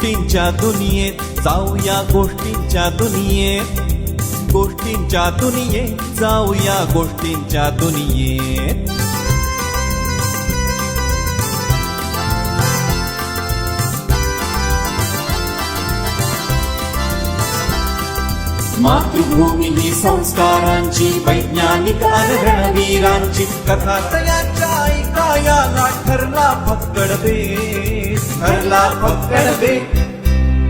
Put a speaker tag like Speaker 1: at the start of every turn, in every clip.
Speaker 1: गोष्टींच्या दुनियेत जाऊया गोष्टींच्या दुनियेत. गोष्टींच्या दुनियेत जाऊया गोष्टींच्या दुनियेत. मातृभूमी ही संस्कारांची वैज्ञानिक रणवीरांची कथा तयार ऐकायाला ठरला फक्कड बे. ठरला फक्कड बे.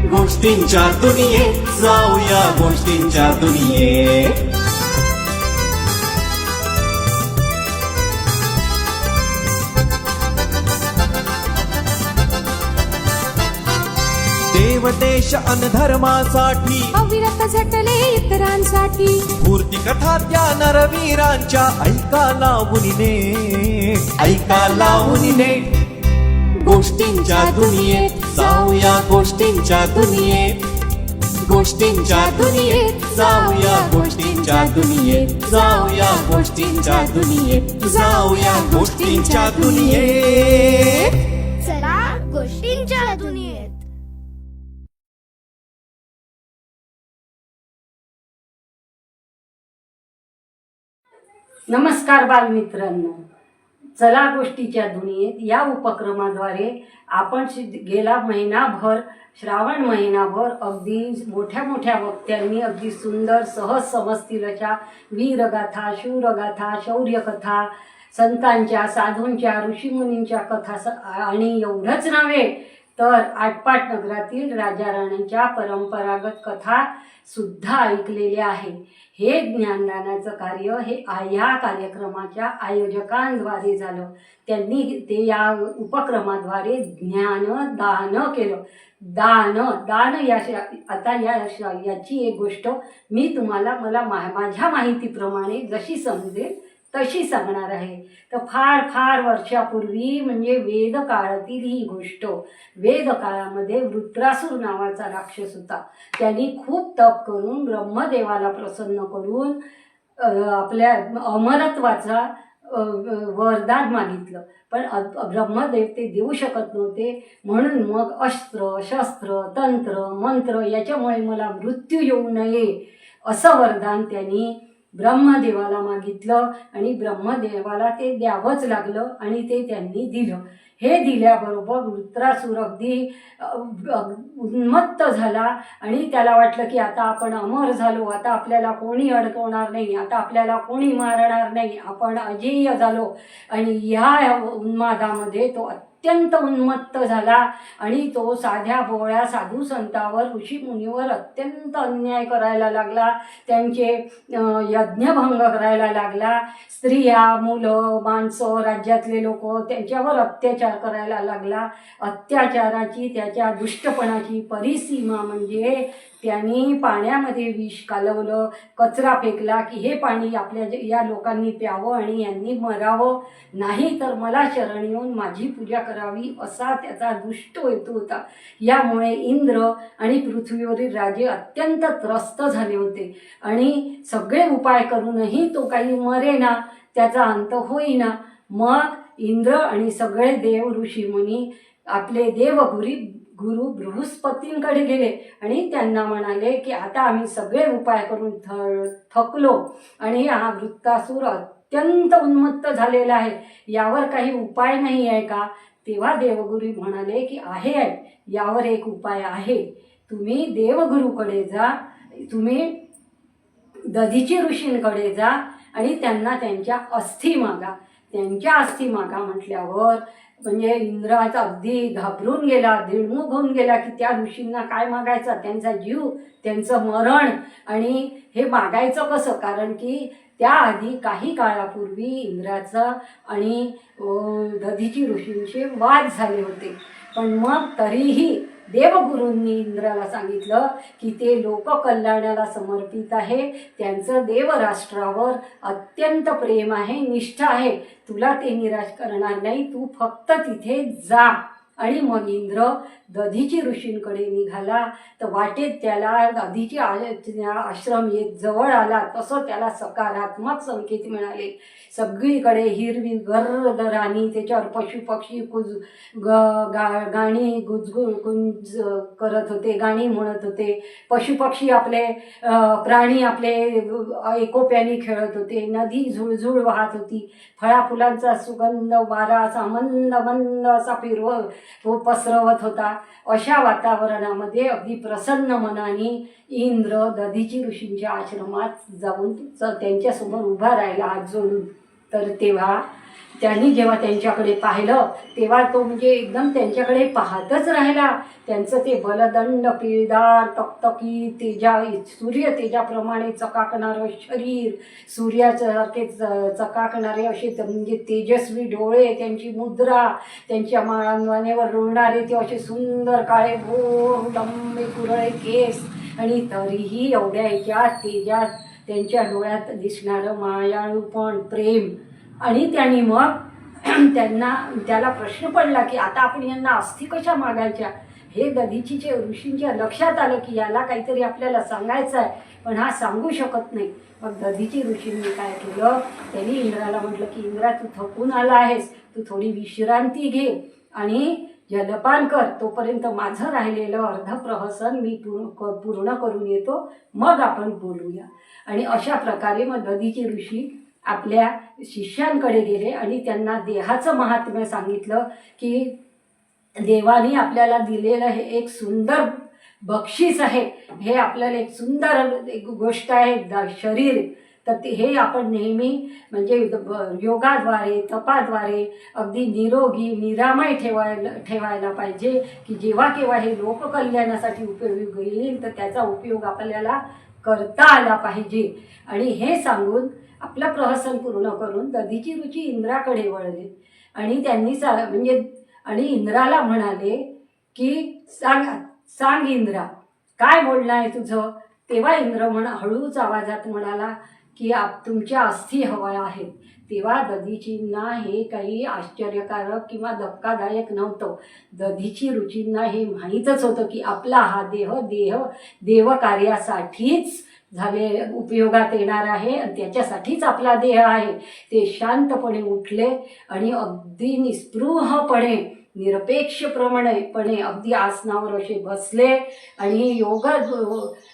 Speaker 1: गोष्टींच्या दुनिये जाऊया गोष्टींच्या दुनिये देव देश अन धर्मासाठी
Speaker 2: अविरत झटले इतरांसाठी.
Speaker 1: मूर्ती कथा त्या नरवीरांच्या ऐका लावून ऐका लावून गोष्टींच्या दुनियेत जाऊया गोष्टींच्या दुनियेत. गोष्टींच्या दुनियेत जाऊया गोष्टींच्या दुनियेत. जाऊया गोष्टींच्या दुनियेत. जाऊया गोष्टींच्या दुनियेत.
Speaker 3: नमस्कार बालमित्रांनो. चला गोष्टीच्या दुनियेत या उपक्रमाद्वारे आपण शि- गेला महिनाभर श्रावण महिनाभर अगदी मोठ्या मोठ्या वक्त्यांनी अगदी सुंदर सहज समजतील अशा वीरगाथा शूरगाथा शौर्यकथा संतांच्या साधूंच्या ऋषीमुनींच्या कथा स- आणि एवढंच नव्हे तर आटपाट नगरातील राजा राणींच्या परंपरागत कथा सुद्धा ऐकलेल्या आहे. हे ज्ञानदानाचं कार्य हे या कार्यक्रमाच्या आयोजकांद्वारे झालं. त्यांनी ते या उपक्रमाद्वारे ज्ञान दान केलं. दान दान या श- आता या श- याची एक गोष्ट मी तुम्हाला मला मा माझ्या माहितीप्रमाणे जशी समजेल तशी सांगणार आहे. तर फार फार वर्षापूर्वी म्हणजे वेद काळातील ही गोष्ट वेद काळामध्ये वृत्रासूर नावाचा राक्षस होता. त्यांनी खूप तप करून ब्रह्मदेवाला प्रसन्न करून आपल्या अमरत्वाचा वरदान मागितलं. पण अ- ब्रह्मदेव ते देऊ शकत नव्हते. म्हणून मग अस्त्र शस्त्र तंत्र मंत्र याच्यामुळे मला मृत्यू येऊ नये असं वरदान त्यांनी ब्रह्मदेवाला मागितलं आणि ब्रह्मदेवाला ते द्यावंच लागलं आणि ते त्यांनी दिलं. हे दिल्याबरोबर वृत्रासूर अगदी उन्मत्त झाला आणि त्याला वाटलं की आता आपण अमर झालो आता आपल्याला कोणी अडकवणार नाही आता आपल्याला कोणी मारणार नाही आपण अजेय झालो. आणि ह्या उन्मादामध्ये तो अत्यंत उन्मत्त झाला आणि तो साध्या भोळ्या साधू संतावर ऋषीमुनीवर अत्यंत अन्याय करायला लागला. त्यांचे यज्ञभंग करायला लागला. स्त्रिया मुलं माणसं राज्यातले लोक त्यांच्यावर अत्याचार करायला लागला. अत्याचाराची त्याच्या दुष्टपणाची परिसीमा म्हणजे त्यांनी पाण्यामध्ये विष कालवलं कचरा फेकला की हे पाणी आपल्या जे- या लोकांनी प्यावं आणि यांनी मरावं. नाही तर मला शरण येऊन माझी पूजा करावी असा त्याचा दुष्ट हेतू होता. यामुळे इंद्र आणि पृथ्वीवरील राजे अत्यंत त्रस्त झाले होते. आणि सगळे उपाय करूनही तो काही मरेना त्याचा अंत होईना. मग इंद्र आणि सगळे देव ऋषीमुनी आपले देवगुरी गुरु बृहस्पतींकडे गेले आणि त्यांना म्हणाले की आता आम्ही सगळे उपाय करून थ थकलो आणि हा वृत्तासूर अत्यंत उन्मत्त झालेला आहे. यावर काही उपाय नाही आहे का? तेव्हा देवगुरू म्हणाले की आहे आहे. यावर एक उपाय आहे. तुम्ही देवगुरूकडे जा. तुम्ही दधीची ऋषींकडे जा आणि त्यांना त्यांच्या अस्थी मागा. त्यांच्या अस्थी मागा म्हटल्यावर म्हणजे इंद्राचा अगदी घाबरून गेला दिडमुख होऊन गेला की त्या ऋषींना काय मागायचं? त्यांचा जीव त्यांचं मरण आणि हे मागायचं कसं? कारण की त्याआधी काही काळापूर्वी इंद्राचा आणि दधीची ऋषींचे वाद झाले होते. पण मग तरीही देवगुरूंनी इंद्राला सांगितलं की ते लोककल्याणाला समर्पित आहे. त्यांचं देवराष्ट्रावर अत्यंत प्रेम आहे निष्ठा आहे. तुला ते निराश करणार नाही तू फक्त तिथे जा. आणि मग इंद्र दधीची ऋषींकडे निघाला तर वाटेत त्याला दधीची आ- आश्रम येत जवळ आला. तसं त्याला सकारात्मक संकेत मिळाले. सगळीकडे हिरवी गर्द राणी त्याच्यावर पशुपक्षी कुज ग गा गाणी गुजगु गुंज करत होते गाणी म्हणत होते. पशुपक्षी आपले प्राणी आपले एकोप्याने खेळत होते. नदी झुळझुळ वाहत होती. फळाफुलांचा सुगंध वारा असा मंद मंद असा फिरव तो पसरवत होता. अशा वातावरणामध्ये अगदी प्रसन्न मनाने इंद्र दधीची ऋषींच्या आश्रमात जाऊन च- त्यांच्यासमोर उभा राहिला हात जोडून. तर तेव्हा त्यांनी जेव्हा त्यांच्याकडे पाहिलं तेव्हा तो म्हणजे एकदम त्यांच्याकडे पाहतच राहिला. त्यांचं ते बलदंड पिळदार तकतकी तेजा सूर्य तेजाप्रमाणे चकाकणारं शरीर सूर्यासारखे च- चकाकणारे असे म्हणजे तेजस्वी डोळे त्यांची मुद्रा त्यांच्या माळांगणेवर रुळणारे ते असे सुंदर काळे भोर लंबे कुरळे केस. आणि तरीही एवढ्या याच्यात तेजात त्यांच्या डोळ्यात दिसणारं मायाळूपण प्रेम. आणि त्यांनी मग त्यांना त्याला प्रश्न पडला की आता आपण यांना अस्थि कशा मागायच्या? हे दधीचीचे ऋषींच्या लक्षात आलं की याला काहीतरी आपल्याला सांगायचं आहे पण हा सांगू शकत नाही. मग दधीची ऋषींनी काय केलं? त्यांनी इंद्राला म्हटलं की इंद्रा तू थकून आला आहेस. तू थोडी विश्रांती घे आणि जलपान कर. तोपर्यंत माझं राहिलेलं अर्धप्रहसन मी पूर्ण क- पूर्ण करून येतो. मग आपण बोलूया. आणि अशा प्रकारे मग दधीचे ऋषी आपल्या शिष्यांकडे गेले आणि त्यांना देहाचं महात्म्य सांगितलं की देवाने आपल्याला दिलेलं हे एक सुंदर बक्षीस आहे. हे आपल्याला एक सुंदर एक गोष्ट आहे द- शरीर. तर ते हे आपण नेहमी म्हणजे ब- योगाद्वारे तपाद्वारे अगदी निरोगी निरामय ठेवायला ठेवायला पाहिजे की जेव्हा केव्हा हे लोककल्याणासाठी उपयोग येईल तर त्याचा उपयोग आपल्याला करता आला पाहिजे. आणि हे सांगून आपलं प्रहसन पूर्ण करून दधीची रुची इंद्राकडे वळले. आणि त्यांनी सा म्हणजे आणि इंद्राला म्हणाले की सांग सांग इंद्रा काय बोलणं आहे तुझं? तेव्हा इंद्र म्हण हळूच आवाजात म्हणाला की आप तुमच्या अस्थी हवा आहेत. तेव्हा दधीचींना हे काही आश्चर्यकारक किंवा धक्कादायक नव्हतं. दधीची रुचींना हे माहीतच होतं की आपला हा देह देह देवकार्यासाठीच झाले उपयोगात येणार आहे आणि त्याच्यासाठीच आपला देह आहे. ते शांतपणे उठले आणि अगदी निस्पृहपणे निरपेक्षप्रमाणेपणे अगदी आसनावर असे बसले आणि योगा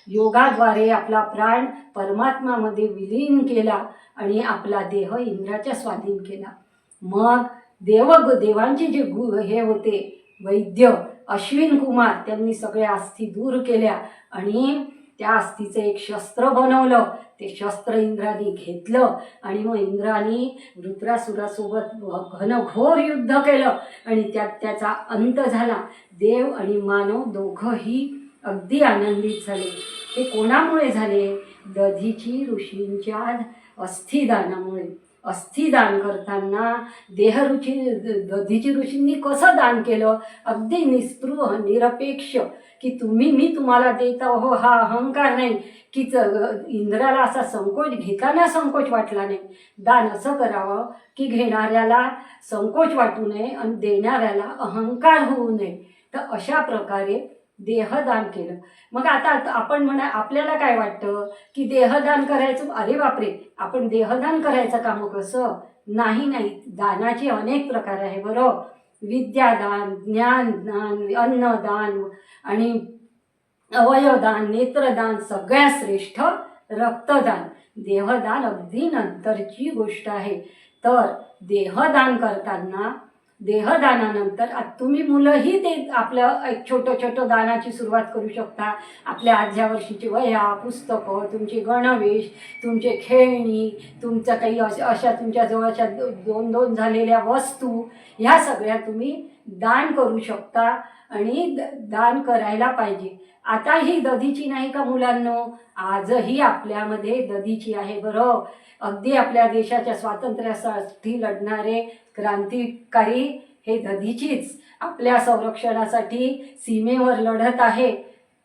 Speaker 3: योगाद्वारे आपला प्राण परमात्मामध्ये विलीन केला आणि आपला देह इंद्राच्या स्वाधीन केला. मग देव देवांचे जे गु हे होते वैद्य अश्विन कुमार त्यांनी सगळ्या अस्थी दूर केल्या आणि त्या अस्थीचं एक शस्त्र बनवलं. ते शस्त्र इंद्राने घेतलं आणि मग इंद्राने वृत्रासुरासोबत घनघोर युद्ध केलं. आणि त्यात त्याचा अंत झाला. देव आणि मानव दोघंही अगदी आनंदित झाले. ते कोणामुळे झाले? दधीची ऋषींच्या अस्थिदानामुळे. अस्थिदान करताना देहरुची दधीची ऋषींनी कसं दान केलं? अगदी निस्पृह निरपेक्ष की तुम्ही मी तुम्हाला देत हो हा अहंकार नाही. की च- इंद्राला असा संकोच घेताना संकोच वाटला नाही. दान असं करावं की घेणाऱ्याला संकोच वाटू नये आणि देणाऱ्याला अहंकार होऊ नये. तर अशा प्रकारे देहदान केलं. मग आता आपण म्हणा आपल्याला काय वाटतं? की देहदान करायचं? अरे बापरे! आपण देहदान करायचं काम कसं? नाही नाही. दानाचे अनेक प्रकार आहे बरं. विद्यादान ज्ञानदान अन्नदान आणि अवयवदान नेत्रदान सगळ्यात श्रेष्ठ रक्तदान. देहदान अगदी नंतरची गोष्ट आहे. तर देहदान करताना देहदानानंतर तुम्ही मुलंही ते आपलं एक छोटं छोटं दानाची सुरुवात करू शकता. आपल्या आजच्या वर्षीची वह्या पुस्तकं तुमची गणवेश तुमचे खेळणी तुमचं काही अशा अशा तुमच्या जवळच्या दोन दोन झालेल्या वस्तू ह्या सगळ्या तुम्ही दान करू शकता. आणि द- दान करायला पाहिजे. आता ही दधीची नाही का मुलांनो? आजही आपल्यामध्ये दधीची आहे बरं. अगदी आपल्या देशाच्या स्वातंत्र्यासाठी लढणारे क्रांतिकारी हे दधीचीच आपल्या संरक्षणासाठी सीमेवर लढत आहे.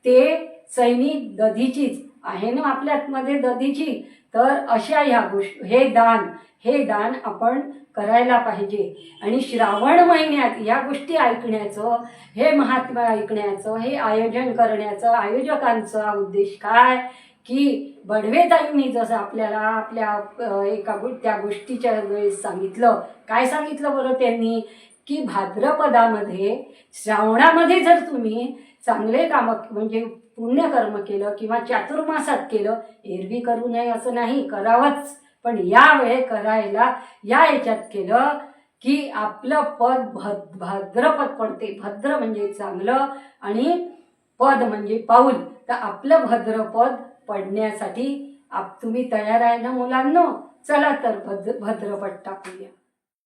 Speaker 3: ते सैनिक दधीचीच. आहे ना आपल्यामध्ये दधीची? तर अशा ह्या गोष्टी हे दान हे दान आपण करायला पाहिजे. आणि श्रावण महिन्यात या गोष्टी ऐकण्याचं हे महात्मा ऐकण्याचं हे आयोजन करण्याचं आयोजकांचा उद्देश काय? की बडवेताईंनी जसं आपल्याला आपल्या एका त्या गोष्टीच्या वेळेस सांगितलं. काय सांगितलं बरं त्यांनी? की भाद्रपदामध्ये श्रावणामध्ये जर तुम्ही चांगले काम म्हणजे पुण्यकर्म केलं किंवा चातुर्मासात केलं एरवी करू नये असं नाही करावंच. पण यावेळे करायला या याच्यात केलं की आपलं पद भद भद्रपद पडते. भद्र म्हणजे चांगलं आणि पद म्हणजे पाऊल. तर आपलं भद्रपद पडण्यासाठी आप तुम्ही तयार आहे ना मुलांनो? चला तर भद्र भद्रपद टाकूया.